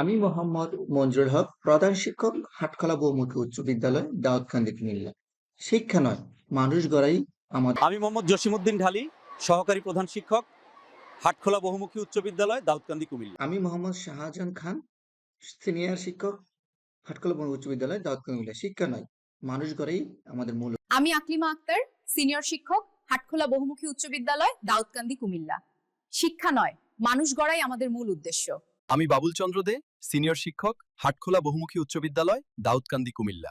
আমি মোহাম্মদ মঞ্জুরুল হক প্রধান শিক্ষক হাটখোলা বহুমুখী উচ্চ বিদ্যালয় দাউদকান্দি কুমিল্লা। শিক্ষা নয় মানুষ গড়াই আমাদের। আমি মোহাম্মদ জসিমউদ্দিন ঢালি সহকারী প্রধান শিক্ষক হাটখোলা বহুমুখী উচ্চ বিদ্যালয় দাউদকান্দি কুমিল্লা। আমি মোহাম্মদ শাহজাহান খান সিনিয়র শিক্ষক হাটখোলা বহুমুখী উচ্চ বিদ্যালয় দাউদকান্দি কুমিল্লা। শিক্ষা নয় মানুষ গড়াই আমাদের মূল। আমি আকলিমা আক্তার সিনিয়র শিক্ষক হাটখোলা বহুমুখী উচ্চ বিদ্যালয় দাউদকান্দি কুমিল্লা। শিক্ষা নয় মানুষ গড়াই আমাদের মূল উদ্দেশ্য। আমি বাবুল চন্দ্র দে সিনিয়র শিক্ষক হাটখোলা বহুমুখী উচ্চ বিদ্যালয় দাউদকান্দি কুমিল্লা।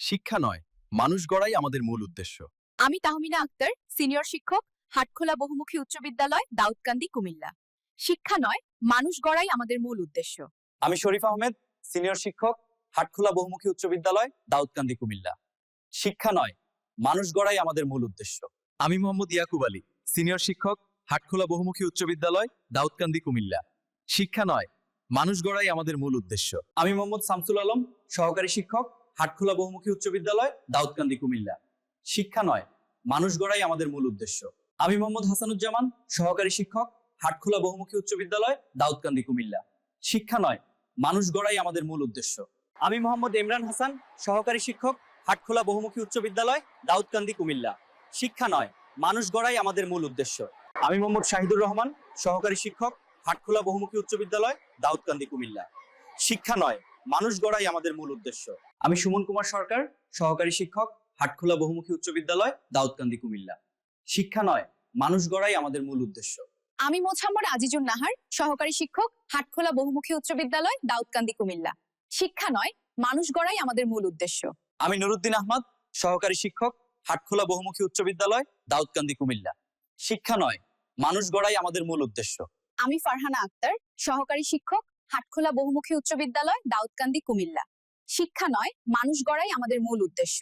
শিক্ষা নয় মানুষ গড়াই আমাদের মূল উদ্দেশ্য। আমি তাহমিনা আক্তার সিনিয়র শিক্ষক হাটখোলা বহুমুখী উচ্চ বিদ্যালয় দাউদকান্দি কুমিল্লা। শিক্ষা নয় মানুষ গড়াই আমাদের মূল উদ্দেশ্য। আমি শরীফ আহমেদ সিনিয়র শিক্ষক হাটখোলা বহুমুখী উচ্চ বিদ্যালয় দাউদকান্দি কুমিল্লা। শিক্ষা নয় মানুষ গড়াই আমাদের মূল উদ্দেশ্য। আমি মোহাম্মদ ইয়াকুব আলী সিনিয়র শিক্ষক হাটখোলা বহুমুখী উচ্চ বিদ্যালয় দাউদকান্দি কুমিল্লা। শিক্ষা নয়, মানুষ গড়াই আমাদের মূল উদ্দেশ্য। আমি মোহাম্মদ শামসুল আলম, সহকারী শিক্ষক, হাটখোলা বহুমুখী উচ্চ বিদ্যালয়, দাউদকান্দি, কুমিল্লা। শিক্ষা নয়, মানুষ গড়াই আমাদের মূল উদ্দেশ্য। আমি মোহাম্মদ হাসানুজ্জামান, সহকারী শিক্ষক, হাটখোলা বহুমুখী উচ্চ বিদ্যালয়, দাউদকান্দি, কুমিল্লা। শিক্ষা নয়, মানুষ গড়াই আমাদের মূল উদ্দেশ্য। আমি মোহাম্মদ ইমরান হাসান, সহকারী শিক্ষক, হাটখোলা বহুমুখী উচ্চ বিদ্যালয়, দাউদকান্দি, কুমিল্লা। শিক্ষা নয়, মানুষ গড়াই আমাদের মূল উদ্দেশ্য। আমি মোহাম্মদ শাহিদুর রহমান, সহকারী শিক্ষক হাটখোলা বহুমুখী উচ্চ বিদ্যালয় দাউদকান্দি কুমিল্লা। শিক্ষা নয় মানুষ গড়াই আমাদের মূল উদ্দেশ্য। আমি সুমন কুমার সরকার সহকারী শিক্ষক হাটখোলা বহুমুখী উচ্চ বিদ্যালয় দাউদকান্দি কুমিল্লা। শিক্ষা নয় মানুষ গড়াই আমাদের মূল উদ্দেশ্য। আমি মোছাম্মদ আজিজুন নাহার সহকারী শিক্ষক হাটখোলা বহুমুখী উচ্চ বিদ্যালয় দাউদকান্দি কুমিল্লা। শিক্ষা নয় মানুষ গড়াই আমাদের মূল উদ্দেশ্য। আমি নুরুদ্দিন আহমদ সহকারী শিক্ষক হাটখোলা বহুমুখী উচ্চ বিদ্যালয় দাউদকান্দি কুমিল্লা। শিক্ষা নয় মানুষ গড়াই আমাদের মূল উদ্দেশ্য। আমি ফারহানা আক্তার, সহকারী শিক্ষক, হাটখোলা বহুমুখী উচ্চ বিদ্যালয়, দাউদকান্দি, কুমিল্লা। শিক্ষা নয়, মানুষ গড়াই আমাদের মূল উদ্দেশ্য।